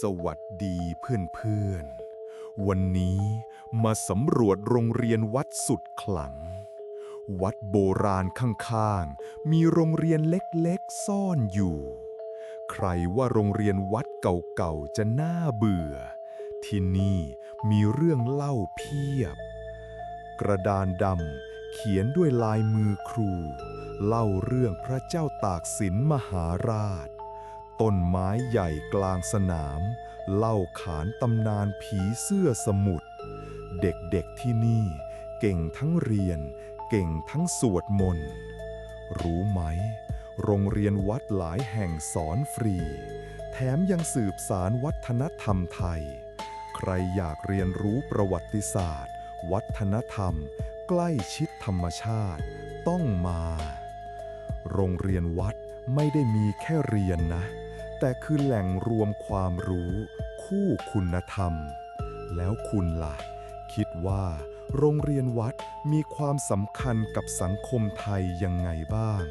สวัสดีเพื่อนๆ วันนี้มาสำรวจโรงเรียนวัดสุดขลัง วัดโบราณข้างๆ มีโรงเรียนเล็กๆ ซ่อนอยู่ ใครว่าโรงเรียนวัดเก่าๆ จะน่าเบื่อ ที่นี่มีเรื่องเล่าเพียบ กระดานดำเขียนด้วยลายมือครู เล่าเรื่องพระเจ้าตากสินมหาราช ต้นไม้ใหญ่กลางสนาม เล่าขานตำนานผีเสื้อสมุทรเด็กๆที่นี่เก่งทั้งเรียน เก่งทั้งสวดมนต์ รู้ไหม โรงเรียนวัดหลายแห่งสอนฟรี แถมยังสืบสารวัฒนธรรมไทย ใครอยากเรียนรู้ประวัติศาสตร์ วัฒนธรรม ใกล้ชิดธรรมชาติ ต้องมา โรงเรียนวัดไม่ได้มีแค่เรียนนะ แต่คือแหล่งรวมความรู้ คู่คุณธรรม แล้วคุณล่ะ คิดว่า โรงเรียนวัดมีความสำคัญกับสังคมไทยยังไงบ้าง